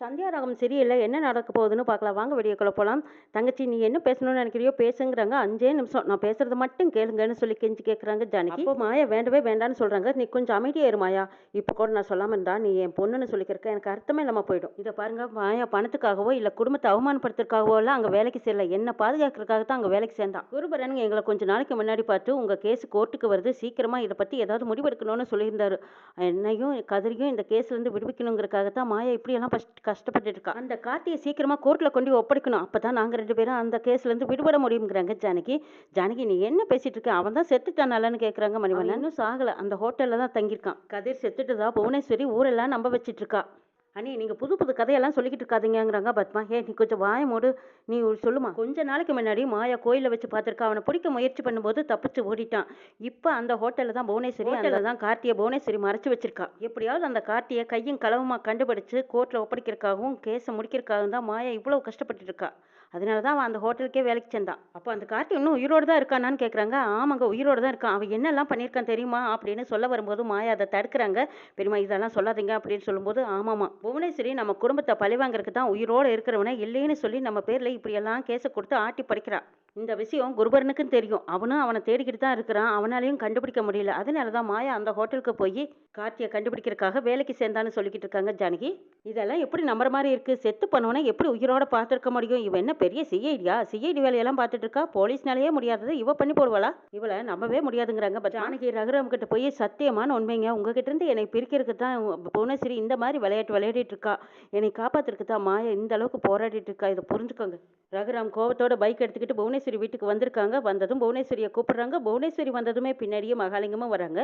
சந்தியாராகம் சரியில்லை. என்ன நடக்க போகுதுன்னு பார்க்கலாம். வாங்க வீடியோக்குள்ள போகலாம் தங்கச்சி நீ என்ன பேசணும்னு நினைக்கிறியோ பேசுங்கிறாங்க. அஞ்சே நிமிஷம். நான் பேசுறது மட்டும் கேளுங்கன்னு சொல்லி கெஞ்சி கேட்குறாங்க ஜானகி. அப்போ மாயா வேண்டவே வேண்டான்னு சொல்றாங்க. நீ கொஞ்சம் அமைதியா இரு மாயா. இப்போ கூட நான் சொல்லாம இருந்தா நீ என் பொண்ணுன்னு சொல்லிக்கிறக்க எனக்கு அர்த்தமே இல்லாம போயிடும். இதை பாருங்க. மாயா பணத்துக்காகவோ இல்ல குடும்பத்தை அவமானப்படுத்துறதுக்காகவோ எல்லாம் அங்க வேலைக்கு சேரல. என்ன பாதுகாக்கிறதுக்காக தான் அங்க வேலைக்கு சேர்ந்தான். குருபரனுங்க எங்களை கொஞ்ச நாளைக்கு முன்னாடி பார்த்து உங்க கேஸ் கோர்ட்டுக்கு வருது. சீக்கிரமா இதை பத்தி ஏதாவது முடிவெடுக்கணும்னு சொல்லியிருந்தாரு. என்னையும் கதிரையும் இந்த கேஸ்ல இருந்து விடுவிக்கணுங்கிறதுக்காக தான் மாயா இப்படி எல்லாம் ஃபர்ஸ்ட் கஷ்டப்பட்டுட்டு இருக்கா அந்த கார்த்தியை சீக்கிரமா கோர்ட்ல கொண்டு ஒப்படைக்கணும் ஒப்படைக்கணும். அப்பதான் நாங்க ரெண்டு பேரும் அந்த கேஸ்ல இருந்து விடுபட முடியுங்கிறாங்க ஜானகி. ஜானகி நீ என்ன பேசிட்டு இருக்க? அவன் தான் செத்துட்டானாலன்னு கேக்குறாங்க மணிவண்ணன். இன்னும் சாகல. அந்த ஹோட்டல்ல தான் தங்கியிருக்கான். கதிர் செத்துட்டுதா புவனேஸ்வரி ஊரெல்லாம் நம்ப வச்சிட்டு இருக்கா. அண்ணி நீங்க புது புது கதையெல்லாம் சொல்லிக்கிட்டு இருக்காதீங்கங்கிறாங்க பத்மா. ஏ நீ கொஞ்சம் வாய மூடு. நீ சொல்லுமா. கொஞ்ச நாளைக்கு முன்னாடி மாயா கோயில வச்சு பார்த்திருக்கா. அவனை பிடிக்க முயற்சி பண்ணும்போது தப்பிச்சு ஓடிட்டான். இப்போ அந்த ஹோட்டல்ல தான் புவனேஸ்வரி ஹோட்டல்ல தான் கார்த்தியை புவனேஸ்வரி மறைச்சு வச்சிருக்கா. எப்படியாவது அந்த கார்த்தியை கையும் களவுமா கண்டுபிடிச்சு கோர்ட்ல ஒப்படைக்கிறதுக்காகவும் கேஸை முடிக்கிறதுக்காகவும் தான் மாயா இவ்வளவு கஷ்டப்பட்டு இருக்கா. அதனால தான் அவன் அந்த ஹோட்டலுக்கே வேலைக்கு சேர்ந்தான் அப்போ அந்த கார்த்தி இன்னும் உயிரோடு தான் இருக்கானான்னு கேட்குறாங்க. ஆமாங்க உயிரோடு தான் இருக்கான். அவன் என்னெல்லாம் பண்ணியிருக்கான் தெரியுமா அப்படின்னு சொல்ல வரும்போது மாயா அதை தடுக்கிறாங்க. பெரியம்மா இதெல்லாம் சொல்லாதீங்க அப்படின்னு சொல்லும்போது ஆமாமா புவனேஸ்வரி நம்ம குடும்பத்தை பழிவாங்கிறதுக்கு தான் உயிரோடு இருக்கிறவனை இல்லைன்னு சொல்லி நம்ம பேரில் இப்படியெல்லாம் கேஸை கொடுத்து ஆட்டி படிக்கிறான் இந்த விஷயம் குருபரனுக்கும் தெரியும். அவனும் அவனை தேடிக்கிட்டு தான் இருக்கிறான். அவனாலையும் கண்டுபிடிக்க முடியல. அதனால தான் மாயா அந்த ஹோட்டலுக்கு போய் கார்த்தியை கண்டுபிடிக்கிறதுக்காக வேலைக்கு சேர்ந்தான்னு சொல்லிக்கிட்டு இருக்காங்க ஜானகி. இதெல்லாம் எப்படி நம்புற மாதிரி இருக்கு? செத்து பண்ணவனை எப்படி உயிரோட பார்த்துருக்க முடியும்? இவன் என்ன பெரிய சிஐடியா? சிஐடி வேலையெல்லாம் பார்த்துட்டு இருக்கா போலீஸ்னாலேயே முடியாதது இவ பண்ணி போடுவாளா? இவளை நம்பவே முடியாதுங்கிறாங்க. பட் ஜானகி ரகுராம் கிட்ட போய் சத்தியமான உண்மைங்க. உங்ககிட்ட இருந்து என்னை பிரிக்கிறதுக்கு தான் புவனேஸ்வரி இந்த மாதிரி விளையாட்டு விளையாடிட்டு இருக்கா என்னை காப்பாத்துறதுக்கு தான் மாயா இந்த அளவுக்கு போராடிட்டு இருக்கா இதை புரிஞ்சுக்கோங்க. ரகுராம் கோவத்தோட பைக் எடுத்துக்கிட்டு புவனேஸ்வரி வீட்டுக்கு வந்திருக்காங்க. வந்ததும் புவனேஸ்வரியை கூப்பிடுறாங்க. புவனேஸ்வரி வந்ததுமே பின்னாடியே மகாலிங்கமும் வராங்க.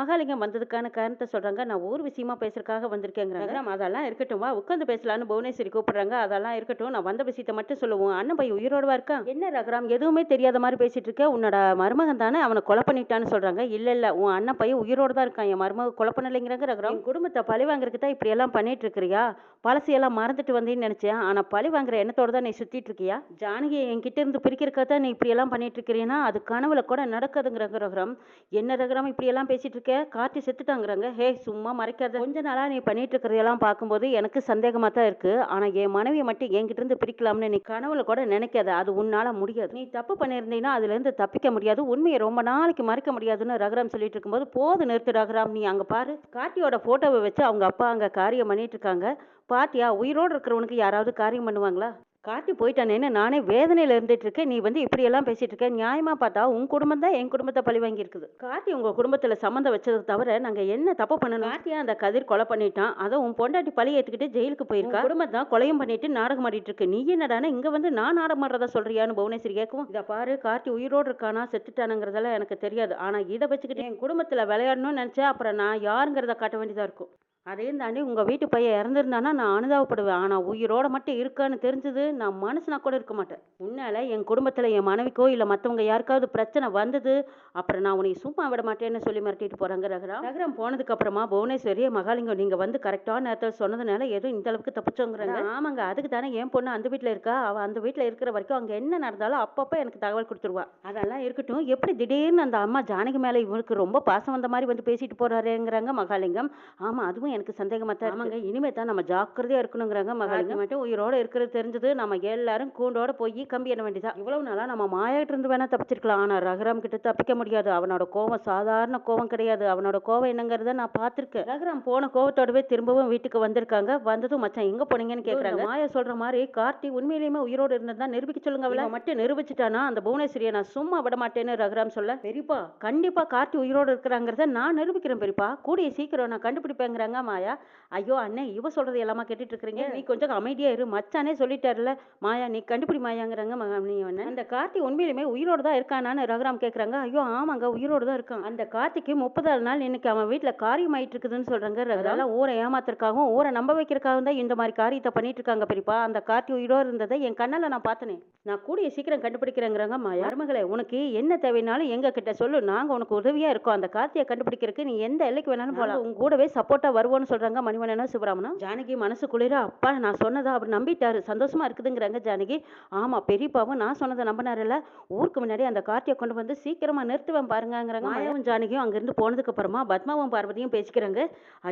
மகாலிங்கம் வந்ததுக்கான காரணம் காரணத்தை சொல்றாங்க நான் ஊர் விஷயமா பேசுறதுக்காக வந்திருக்கேங்கிறாங்க. ரகுராம் அதெல்லாம் இருக்கட்டும் வா உட்காந்து பேசலான்னு புவனேஸ்வரி கூப்பிடுறாங்க. அதெல்லாம் இருக்கட்டும் நான் வந்த விஷயத்தை மட்டும் சொல்லுவோம். அண்ணன் பையன் உயிரோடவா இருக்கான் என்ன ரகுராம்? எதுவுமே தெரியாத மாதிரி பேசிட்டு இருக்க. உன்னோட மருமகன் தானே அவனை கொலை பண்ணிட்டான்னு சொல்றாங்க. இல்ல இல்ல உன் அண்ணன் பையன் உயிரோட தான் இருக்கான். என் மருமக கொலை பண்ணலைங்கிறாங்க ரகுராம். குடும்பத்தை பழி வாங்குறதுக்கு தான் இப்படி எல்லாம் பண்ணிட்டு இருக்கிறியா? பழசையெல்லாம் மறந்துட்டு வந்தேன்னு நினைச்சேன். ஆனா பழி வாங்குற எண்ணத்தோட தான் நீ சுத்திட்டு இருக்கியா? ஜானகி என்கிட்ட இருந்து பிரிக்கிறதுக்காக தான் நீ இப்படி எல்லாம் பண்ணிட்டு இருக்கிறீன்னா அது கனவுல கூட நடக்காதுங்கிறாங்க ரகுராம். என்ன ரகுராம் இப்படி எல்லாம் பேசிட்டு இருக்க? கார்த்தி செத்துட்டாங்கிறாங்க. ஹே சும்மா மறைக்காத. கொஞ்ச நாளா நீ பண்ணிட்டு இருக்கிறதெல்லாம் பார்க்கும்போது எனக்கு சந்தேகமா தான் இருக்கு. ஆனா என் மனைவியை மட்டும் என்கிட்ட இருந்து பிரிக்கலாம்னு நீ கனவுல கூட நினைக்காத. அது உன்னால முடியாது. நீ தப்பு பண்ணியிருந்தீங்கன்னா அதுல இருந்து தப்பிக்க முடியாது. உண்மையை ரொம்ப நாளைக்கு மறைக்க முடியாதுன்னு ரகுராம் சொல்லிட்டு இருக்கும்போது போது நிறுத்து ரகுராம் நீ அங்க பாரு. கார்த்தியோட போட்டோவை வச்சு அவங்க அப்பா அங்க காரியம் பண்ணிட்டு இருக்காங்க. பாத்தியா உயிரோடு இருக்கிறவனுக்கு யாராவது காரியம் பண்ணுவாங்களா? கார்த்தி போயிட்டானேன்னு நானே வேதனையில இருந்துட்டு இருக்கேன் நீ வந்து இப்படி எல்லாம் பேசிட்டு இருக்க நியாயமா பார்த்தா உன் குடும்பம் தான் என் குடும்பத்தை பழி வாங்கி இருக்குது கார்த்தி உங்க குடும்பத்துல சம்மந்தம் வச்சதை தவிர நாங்க என்ன தப்பு பண்ணணும்? கார்த்தியா அந்த கதிர் கொலை பண்ணிட்டான். அதை உன் பொண்டாட்டி பழி ஏத்துக்கிட்டு ஜெயிலுக்கு போயிருக்கா? குடும்பம் தான் கொலையும் பண்ணிட்டு நாடகம் ஆடிட்டு இருக்கு நீ என்னடானா இங்க வந்து நான் நாடகம் ஆடுறதா சொல்றியான்னு புவனேஸ்வரி கேட்கவும் இதை பாரு கார்த்தி உயிரோடு இருக்கானா செத்துட்டானுங்கிறதெல்லாம் எனக்கு தெரியாது. ஆனா இதை வச்சுக்கிட்டு என் குடும்பத்துல விளையாடணும்னு நினைச்சா அப்புறம் நான் யாருங்கிறத காட்ட வேண்டியதா இருக்கும். அதையும் தாண்டி உங்கள் வீட்டு பையன் இறந்துருந்தானா நான் அனுதாபப்படுவேன். ஆனால் உயிரோட மட்டும் இருக்கான்னு தெரிஞ்சது நான் மனசுனா கூட இருக்க மாட்டேன். முன்னால் என் குடும்பத்தில் என் மனைவிக்கோ இல்லை மற்றவங்க யாருக்காவது பிரச்சனை வந்தது அப்புறம் நான் உனக்கு சும்மா விட மாட்டேன்னு சொல்லி மிரட்டிட்டு போகிறாங்க ரகரம் ரகரம் போனதுக்கப்புறமா புவனேஸ்வரி மகாலிங்கம் நீங்கள் வந்து கரெக்டான நேரத்தில் சொன்னதுனால ஏதோ இந்த அளவுக்கு தப்பிச்சோங்கிறாங்க. ஆமாங்க அதுக்கு தானே என் பொண்ணு அந்த வீட்டில் இருக்கா? அவள் அந்த வீட்டில் இருக்கிற வரைக்கும் அங்கே என்ன நடந்தாலும் அப்பப்போ எனக்கு தகவல் கொடுத்துருவா. அதெல்லாம் இருக்கட்டும் எப்படி திடீர்னு அந்த அம்மா ஜானகி மேலே இவருக்கு ரொம்ப பாசம் வந்த மாதிரி வந்து பேசிட்டு போகிறாருங்கிறாங்க மகாலிங்கம். ஆமாம் அதுவும் எனக்கு சந்தேகமா தான் ஆமாங்க. இனிமே தான் நம்ம ஜாக்கிரதையா இருக்கணுங்கிறாங்க மகாலிங்கம் மட்டும் உயிரோட இருக்கிறது தெரிஞ்சது நம்ம எல்லாரும் கூண்டோட போய் கம்பி எண்ண வேண்டியதா இவ்வளவு நாளா நம்ம மாயாட்டு இருந்து வேணா தப்பிச்சிருக்கலாம். ஆனா ரகுராம் கிட்ட தப்பிக்க முடியாது. அவனோட கோவம் சாதாரண கோவம் கிடையாது. அவனோட கோவம் என்னங்கிறத நான் பார்த்திருக்கேன். ரகுராம் போன கோவத்தோடவே திரும்பவும் வீட்டுக்கு வந்திருக்காங்க. வந்ததும் மச்சான் எங்க போனீங்கன்னு கேக்குறாங்க. மாயா சொல்ற மாதிரி கார்த்தி உண்மையிலேயுமே உயிரோடு இருந்ததா நிரூபிக்க சொல்லுங்க அவளை. மட்டும் நிரூபிச்சிட்டானா? அந்த புவனேஸ்வரியை நான் சும்மா விட மாட்டேன்னு ரகுராம் சொல்ல. பெரியப்பா கண்டிப்பா கார்த்தி உயிரோடு இருக்கிறாங்கிறத நான் நிரூபிக்கிறேன் பெரியப்பா. கூடிய சீக்கிரம் நான் கண்டுபிடிப்பேங்கிறாங்க மாயா? ஐயோ அண்ணே இவ சொல்றது எல்லாமா கேட்டுட்டு இருக்கிறீங்க நீ கொஞ்சம் அமைதியா இரு. மச்சானே சொல்லிட்டாருல மாயா நீ கண்டுபிடி மாயாங்கிறாங்க மகா- நீ என்ன? அந்த கார்த்தி உண்மையிலுமே உயிரோடு தான் இருக்கானான்னு ரகுராம் கேக்குறாங்க. ஐயோ ஆமாங்க உயிரோடு தான் இருக்கான். அந்த கார்த்திக்கு முப்பதாவது நாள் இன்னைக்கு அவன் வீட்டுல காரியம் ஆயிட்டு இருக்குதுன்னு சொல்றாங்க அதெல்லாம் ஊரை ஏமாத்துறதுக்காகவும் ஊரை நம்ப வைக்கிறதுக்காகவும் தான் இந்த மாதிரி காரியத்தை பண்ணிட்டு இருக்காங்க பெரியப்பா. அந்த கார்த்தி உயிரோடு இருந்ததை என் கண்ணால நான் பார்த்தனே. நான் கூடிய சீக்கிரம் கண்டுபிடிக்கிறேங்கிறாங்க மாயா. மருமகளே உனக்கு என்ன தேவைனாலும் எங்க கிட்ட சொல்லு. நாங்க உனக்கு உதவியா இருக்கோம். அந்த கார்த்தியை கண்டுபிடிக்கிறதுக்கு நீ எந்த எல்லைக்கு வேணாலும் போலாம். உங்க கூடவே சப்போர்ட்டா வருவோம் வாழ்வோன்னு சொல்றாங்க மணிவண்ணனும் சிவராமனும் ஜானகி மனசு குளிர? அப்பா நான் சொன்னதை? அவர் நம்பிட்டாரு. சந்தோஷமா இருக்குதுங்கிறாங்க ஜானகி. ஆமா பெரியப்பாவும் நான் சொன்னதை நம்பினாருல்ல. ஊருக்கு முன்னாடி அந்த கார்த்தியை கொண்டு வந்து சீக்கிரமா நிறுத்துவேன் பாருங்கங்கிறாங்க மாயாவும் ஜானகியும் அங்கிருந்து போனதுக்கு அப்புறமா பத்மாவும் பார்வதியும் பேசிக்கிறாங்க.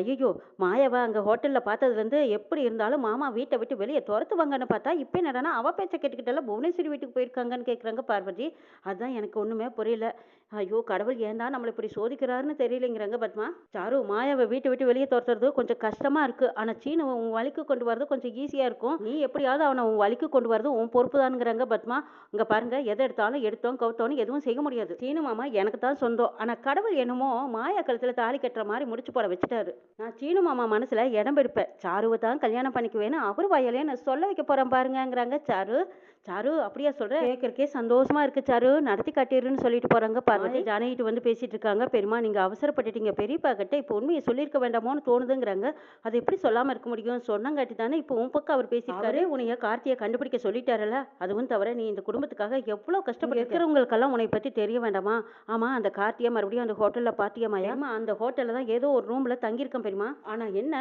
ஐயோ மாயாவை அங்க ஹோட்டல்ல பார்த்ததுல இருந்து எப்படி இருந்தாலும் மாமா வீட்டை விட்டு வெளியே துரத்துவாங்கன்னு பார்த்தா இப்போ என்னடான்னா அவ பேச்சை கேட்டுக்கிட்டால புவனேஸ்வரி வீட்டுக்கு போயிருக்காங்கன்னு கேட்குறாங்க பார்வதி. அதுதான் எனக்கு ஒண்ணுமே புரியல. ஐயோ கடவுள் ஏன் தான் நம்மளை இப்படி சோதிக்கிறாருன்னு தெரியலைங்கிறாங்க பத்மா. சாரு மாயாவை வீட்டை விட்டு வெளியே துரத்துறது கொஞ்சம் கஷ்டமா இருக்கு. ஆனா சீனவை உன் வழிக்கு கொண்டு வரது கொஞ்சம் ஈஸியா இருக்கும். நீ எப்படியாவது அவனை உன் வழிக்கு கொண்டு வரது உன் பொறுப்பு தானுங்கிறாங்க பத்மா. இங்க பாருங்க எதை எடுத்தாலும் எடுத்தோம் கவுத்தோன்னு எதுவும் செய்ய முடியாது. சீனு மாமா எனக்கு தான் சொந்தம். ஆனா கடவுள் என்னமோ மாயா கழுத்துல தாலி கட்டுற மாதிரி முடிச்சு போட வச்சுட்டாரு. நான் சீனு மாமா மனசுல இடம் எடுப்பேன். சாருவை தான் கல்யாணம் பண்ணிக்குவேன்னு அவர் வயலே நான் சொல்ல வைக்க போறேன் பாருங்கங்கிறாங்க சாரு. சாரு அப்படியா சொல்ற? கேட்கறக்கே சந்தோஷமா இருக்கு சாரு. நடத்தி காட்டிடுன்னு சொல்லிட்டு போறாங்க. பார்வதி ஜானகிட்டு வந்து பேசிட்டு இருக்காங்க. பெரியமா நீங்க அவசரப்பட்டுட்டீங்க. பெரியப்பா கிட்ட இப்போ உண்மையை சொல்லியிருக்க வேண்டாமோன்னு தோணுதுங்கிறாங்க. அது எப்படி சொல்லாம இருக்க முடியும்? சொன்னங்காட்டி தானே இப்போ உன் பக்கம் அவர் பேசியிருக்காரு. உன்னைய கார்த்தியை கண்டுபிடிக்க சொல்லிட்டாருல அதுவும் தவிர நீ இந்த குடும்பத்துக்காக எவ்வளவு கஷ்டப்பட்டு இருக்கிறவங்களுக்கெல்லாம் உன்னை பத்தி தெரிய வேண்டாமா? ஆமா அந்த கார்த்தியை மறுபடியும் அந்த ஹோட்டல்ல பாத்தியமாயா ஆமா அந்த ஹோட்டல்ல தான் ஏதோ ஒரு ரூம்ல தங்கியிருக்கேன் பெரியமா ஆனா என்ன?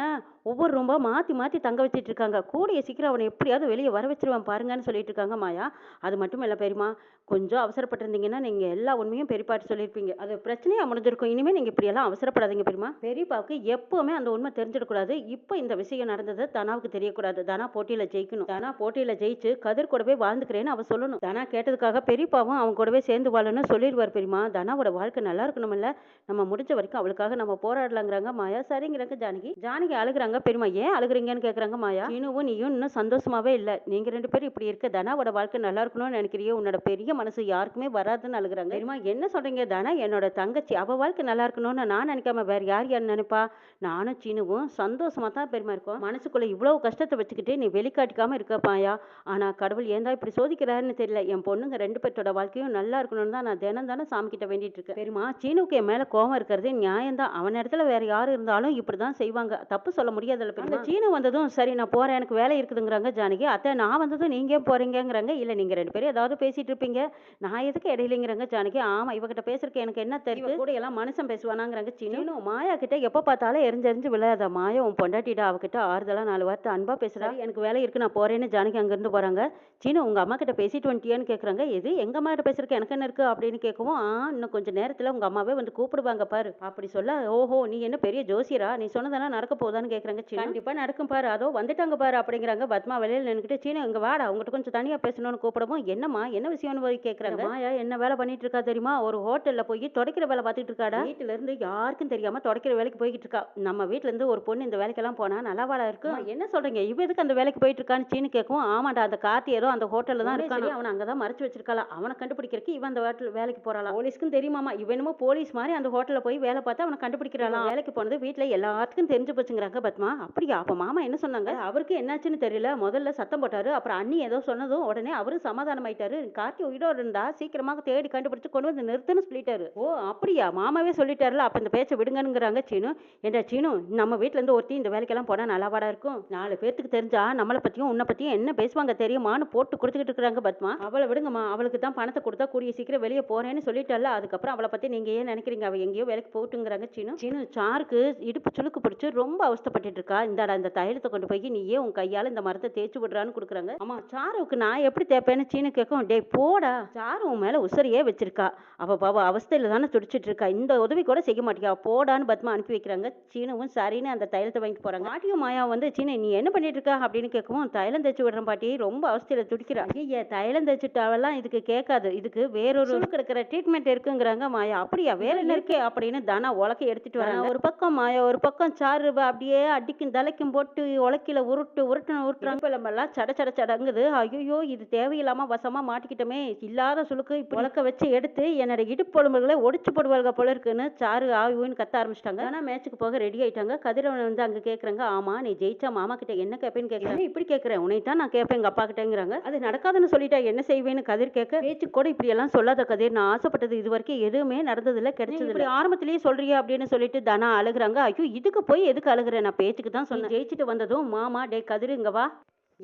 ஒவ்வொரு ரூம்பா மாத்தி மாத்தி தங்க வச்சிட்டு இருக்காங்க. கூடிய சீக்கிரம் அவனை எப்படியாவது வெளியே வர வச்சிருவான் பாருங்கன்னு சொல்லிட்டு இருக்காங்க. மாயா அது மட்டும் இல்லை பெரியமா கொஞ்சம் அவசரப்பட்டிருந்தீங்கன்னா நீங்க எல்லா உண்மையும் பெரியப்பாட்டு சொல்லியிருப்பீங்க அது பிரச்சனையாக முடிஞ்சிருக்கும். இனிமே நீங்க இப்படியெல்லாம் அவசரப்படாதீங்க பெரியமா பெரியப்பாவுக்கு எப்போவுமே அந்த உண்மை தெரிஞ்சிடக்கூடாது. இப்போ இந்த விஷயம் நடந்தது தனாவுக்கு தெரியக்கூடாது. தனா போட்டியில் ஜெயிக்கணும். தனா போட்டியில் ஜெயிச்சு கதிர் கூடவே வாழ்ந்துக்கிறேன்னு அவ சொல்லணும். தனா கேட்டதுக்காக பெரியப்பாவும் அவன் கூடவே சேர்ந்து வாழணும்னு சொல்லிடுவார் பெரியமா தனாவோட வாழ்க்கை நல்லா இருக்கணும்ல நம்ம முடிஞ்ச வரைக்கும் அவளுக்காக நம்ம போராடலாங்கிறாங்க மாயா. சரிங்கிறாங்க ஜானகி. ஜானகி அழுகுறாங்க பெரியமா ஏன் அழுகுறீங்கன்னு கேட்குறாங்க மாயா. நீனும் நீயும் இன்னும் சந்தோஷமாவே இல்லை. நீங்க ரெண்டு பேரும் இப்படி இருக்க தனாவோட வாழ்க்கை நல்லா இருக்கணும்னு நினைக்கிறியோ? உன்னோட பெரிய மனசு யாருக்குமே வராதுன்னு அழுகுறாங்க. தெரியுமா? என்ன சொல்றீங்க? தனா என்னோட தங்கச்சி. அவ வாழ்க்கை நல்லா இருக்கணும்னு நான் நினைக்காம வேற யார் யார் நினைப்பா? நானும் சீனுவும் சந்தோஷமா தான் பெருமா இருக்கோம். மனசுக்குள்ள இவ்வளவு கஷ்டத்தை வச்சுக்கிட்டு நீ வெளிக்காட்டிக்காம இருக்கப்பாயா ஆனா கடவுள் ஏந்தா இப்படி சோதிக்கிறாருன்னு தெரியல. என் பொண்ணுங்க ரெண்டு பேர்த்தோட வாழ்க்கையும் நல்லா இருக்கணும்னு தான் நான் தினம் தானே சாமி கிட்ட வேண்டிட்டு இருக்கேன். பெருமா சீனுக்கு என் மேல கோவம் இருக்கிறது நியாயம்தான் அவன் இடத்துல வேற யார் இருந்தாலும் இப்படிதான் செய்வாங்க. தப்பு சொல்ல முடியாதுல்ல சீனு வந்ததும் சரி நான் போறேன். எனக்கு வேலை இருக்குதுங்கிறாங்க ஜானகி. அத்தை நான் வந்ததும் நீங்க போறீங்க? போறீங்கங்கிறாங்க இல்ல நீங்க ரெண்டு பேரும் ஏதாவது பேசிட்டு இருப்பீங்க. நான் எதுக்கு இடையிலங்கிறாங்க ஜானகி? ஆமா இவகிட்ட பேசுறதுக்கு எனக்கு என்ன தெரியும் கூட எல்லாம் மனுஷன் பேசுவானாங்கிறாங்க சீனு மாயா கிட்ட எப்ப பார்த்தாலும் எரிஞ்செறிஞ்சு விளையாத மாயா உன் பொண்டாட்டிடா அவகிட்ட ஆறுதலா நாலு வார்த்தை அன்பா பேசுறா. எனக்கு வேலை இருக்கு நான் போறேன்னு ஜானகி அங்க இருந்து போறாங்க. சீனு உங்க அம்மா கிட்ட பேசிட்டு வந்துட்டியான்னு கேக்குறாங்க. எது எங்க அம்மா கிட்ட பேசுறதுக்கு எனக்கு என்ன இருக்கு அப்படின்னு கேட்கவும் ஆ இன்னும் கொஞ்சம் நேரத்துல உங்க அம்மாவே வந்து கூப்பிடுவாங்க பாரு. அப்படி சொல்ல ஓஹோ நீ என்ன பெரிய ஜோசியரா? நீ சொன்னதெல்லாம் நடக்க போதான்னு கேக்குறாங்க சீனு கண்டிப்பா நடக்கும் பாரு. அதோ வந்துட்டாங்க பாரு அப்படிங்கிறாங்க. பத்மா வெளியில நின்னுக்கிட்டு சீனு இங்க வாடா உங்ககிட்ட கொஞ்சம் தனியா பேசணும்னு கூப்பிடவும் என்னம்மா? என்ன விஷயம்னு போய் கேக்குறாங்க மாயா என்ன வேலை பண்ணிட்டு இருக்கா தெரியுமா? ஒரு ஹோட்டல்ல போய் துடைக்கிற வேலை பார்த்துட்டு இருக்காடா வீட்டுல இருந்து யாருக்கும் தெரியாம துடைக்கிற வேலைக்கு போய்கிட்டு இருக்கா நம்ம வீட்ல இருந்து ஒரு பொண்ணு இந்த வேலைக்கெல்லாம் போனா நல்லாவாடா இருக்கு என்ன சொல்றீங்க? இவ எதுக்கு அந்த வேலைக்கு போயிட்டு இருக்கான்னு சீனு கேட்கவும் ஆமாடா அந்த கார்த்தி ஏதோ அந்த ஹோட்டல்ல தான் இருக்கான்? அவன் அங்கதான் மறைச்சு வச்சிருக்காளா? அவனை கண்டுபிடிக்கிறதுக்கு இவன் அந்த ஹோட்டல் வேலைக்கு போறாளா? போலீஸ்க்கும் தெரியுமாமா இவன் என்னமோ போலீஸ் மாதிரி அந்த ஹோட்டல்ல போய் வேலை பார்த்து அவனை கண்டுபிடிக்கிறாளாம் வேலைக்கு போனது வீட்ல எல்லாத்துக்கும் தெரிஞ்சு போச்சுங்கிறாங்க பத்மா. அப்படியா? அப்ப மாமா என்ன சொன்னாங்க? அவருக்கு என்னாச்சுன்னு தெரியல. முதல்ல சத்தம் போட்டாரு. அப்புறம் அண்ணி ஏதோ சொன்னதும் உடனே அவரும் சமாதானம் ஆயிட்டாரு கார்த்தி உயிரோடு இருந்தா சீக்கிரமாக தேடி கண்டுபிடிச்சு கொண்டு வந்து நிறுத்துன்னு சொல்லிட்டாரு. ஓ அப்படியா? மாமாவே சொல்லிட்டாருல அப்போ இந்த பேச்சை விடுங்கனுங்கிறாங்க சீனு. ஏண்டா சீனு நம்ம வீட்டிலேருந்து இருந்து ஒருத்தி இந்த வேலைக்கெல்லாம் போனால் நல்லாவாடா இருக்கும்? நாலு பேர்த்துக்கு தெரிஞ்சா நம்மளை பற்றியும் உன்னை பற்றியும் என்ன பேசுவாங்க தெரியுமான்னு போட்டு கொடுத்துக்கிட்டு இருக்கிறாங்க பத்மா. அவளை விடுங்கம்மா அவளுக்கு தான் பணத்தை கொடுத்தா கூடிய சீக்கிரம் வெளியே போறேன்னு சொல்லிட்டால அதுக்கப்புறம் அவளை பற்றி நீங்கள் ஏன் நினைக்கிறீங்க? அவ எங்கேயோ வேலைக்கு போட்டுங்கிறாங்க சீனு. சீனு சாருக்கு இடுப்பு சுளுக்கு பிடிச்சி ரொம்ப அவஸ்தைப்பட்டுட்டு இருக்கா. இந்தாடா இந்த தைலத்தை கொண்டு போய் நீயே உன் கையால் இந்த மரத்தை தேய்ச்சி விடுறான்னு கொடுக்குறாங்க. ஆமாம் சாருக்கு நான் எப்படி தேப்பேன்னு சீனு கேட்கும் டேய் போடா சாரு உன் மேல உசரியே வச்சிருக்கா. அவ பாவ அவஸ்தையில தானே துடிச்சிட்டு இருக்கா. இந்த உதவி கூட செய்ய மாட்டியா போடான்னு பத்மா அனுப்பி வைக்கிறாங்க. சீனுவும் சரின்னு அந்த தைலத்தை வாங்கிட்டு போறாங்க. பாட்டியும் மாயா வந்து சீனு நீ என்ன பண்ணிட்டு இருக்கா? அப்படின்னு கேட்கவும் தைலம் தேய்ச்சி விடுறேன் பாட்டி. ரொம்ப அவஸ்தையில துடிக்கிறா. ஐயா தைலம் தேய்ச்சிட்டாவெல்லாம் இதுக்கு கேட்காது. இதுக்கு வேறொரு கிடக்கிற ட்ரீட்மெண்ட் இருக்குங்கிறாங்க மாயா. அப்படியா வேற என்ன இருக்கு? அப்படின்னு தானா உலக்கை எடுத்துட்டு வராங்க. ஒரு பக்கம் மாயா ஒரு பக்கம் சாரு அப்படியே அடிக்கும் தலைக்கும் போட்டு உலக்கில உருட்டு உருட்டு உருட்டுறாங்க. எல்லாம் சட சட சடங்குது. ஐயோ இது தேவையில்லாம வசமா மாட்டிக்கிட்டோமே இல்லாத சுளுக்கு இப்ப உலக்க வச்சு எடுத்து என்னோட இடுப்பொழும்புகளை ஒடிச்சு போடுவாங்க போல இருக்குன்னு சாரு ஆயுன்னு கத்த ஆரம்பிச்சிட்டாங்க. ஆனா மேட்சுக்கு போக ரெடி ஆயிட்டாங்க. கதிரவன் வந்து அங்க கேக்குறாங்க ஆமா நீ ஜெயிச்சா மாமா கிட்ட என்ன கேப்பேன்னு கேக்குறாங்க. இப்படி கேக்குறேன் உன்னை தான் நான் கேட்பேன் எங்க அப்பா கிட்டங்கிறாங்க. அது நடக்காதுன்னு சொல்லிட்டா என்ன செய்வேன்னு கதிர் கேட்க? பேச்சு கூட இப்படி எல்லாம் சொல்லாத கதிர் நான் ஆசைப்பட்டது இது வரைக்கும் எதுவுமே நடந்ததில்ல கிடைச்சது இப்படி ஆரம்பத்திலேயே சொல்றியா அப்படின்னு சொல்லிட்டு தனா அழுகுறாங்க. ஐயோ இதுக்கு போய் எதுக்கு அழுகுறேன் நான் பேச்சுக்கு தான் சொன்னேன். ஜெயிச்சுட்டு வந்ததும் மாமா டே கதிர் இங்க வா.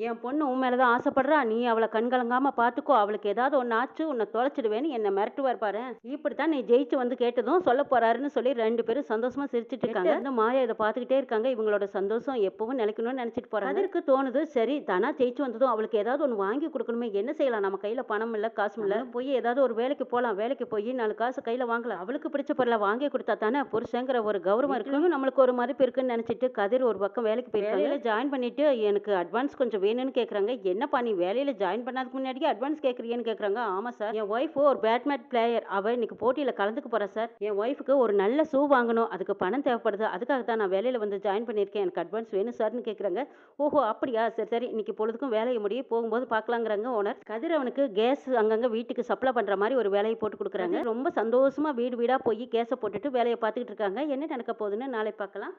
என் பொண்ணு உன் மேலே தான் ஆசைப்படுறா. நீ அவளை கண்கலங்காம பார்த்துக்கோ அவளுக்கு ஏதாவது ஒன்று ஆச்சு உன்னை தொலைச்சிடுவேன்னு என்னை மிரட்டுவார் பாரு. இப்படித்தான் நீ ஜெயிச்சு வந்து கேட்டதும் சொல்ல போறாருன்னு சொல்லி ரெண்டு பேரும் சந்தோஷமா சிரிச்சிட்டு இருக்காங்க. இந்த மாயா இதை பார்த்துக்கிட்டே இருக்காங்க. இவங்களோட சந்தோஷம் எப்பவும் நிலைக்கணும்னு நினைச்சிட்டு போறாங்க. அதற்கு தோணுது சரி தானா ஜெயிச்சு வந்ததும் அவளுக்கு ஏதாவது ஒன்று வாங்கி கொடுக்கணுமே. என்ன செய்யலாம்? நம்ம கையில பணம் இல்லை காசும் இல்லை. போய் ஏதாவது ஒரு வேலைக்கு போகலாம் வேலைக்கு போய் நாலு காசு கையில வாங்கலாம் அவளுக்கு பிடிச்ச பொருளை வாங்கி கொடுத்தா தானே புருஷங்கிற ஒரு கௌரவம் இருக்கு நம்மளுக்கு ஒரு மதிப்பு இருக்குன்னு நினைச்சிட்டு கதிர் ஒரு பக்கம் வேலைக்கு போயிருக்காங்க. ஜாயின் பண்ணிட்டு எனக்கு அட்வான்ஸ் கொஞ்சம் வேணும்னு கேக்குறாங்க. என்னப்பா நீ வேலையில ஜாயின் பண்ணாதுக்கு முன்னாடியே அட்வான்ஸ் கேக்குறீங்கன்னு கேக்குறாங்க. ஆமா சார் என் ஒய்ஃப் ஒரு பேட்மேட் பிளேயர் அவ இன்னைக்கு போட்டியில கலந்துக்க போறா சார் என் ஒய்ஃபுக்கு ஒரு நல்ல ஷூ வாங்கணும். அதுக்கு பணம் தேவைப்படுது. அதுக்காக தான் நான் வேலையில வந்து ஜாயின் பண்ணியிருக்கேன். எனக்கு அட்வான்ஸ் வேணும் சார்னு கேக்குறாங்க. ஓஹோ அப்படியா? சரி சரி. இன்னைக்கு பொழுதுக்கும் வேலையை முடிய போகும்போது பார்க்கலாங்கிறாங்க ஓனர் கதிர் அவனுக்கு கேஸ் அங்கங்க வீட்டுக்கு சப்ளை பண்ற மாதிரி ஒரு வேலையை போட்டு கொடுக்குறாங்க. ரொம்ப சந்தோஷமா வீடு வீடா போய் கேஸை போட்டுட்டு வேலையை பார்த்துக்கிட்டு இருக்காங்க. என்ன நடக்க போகுதுன்னு நாளை பார்க்கலாம்.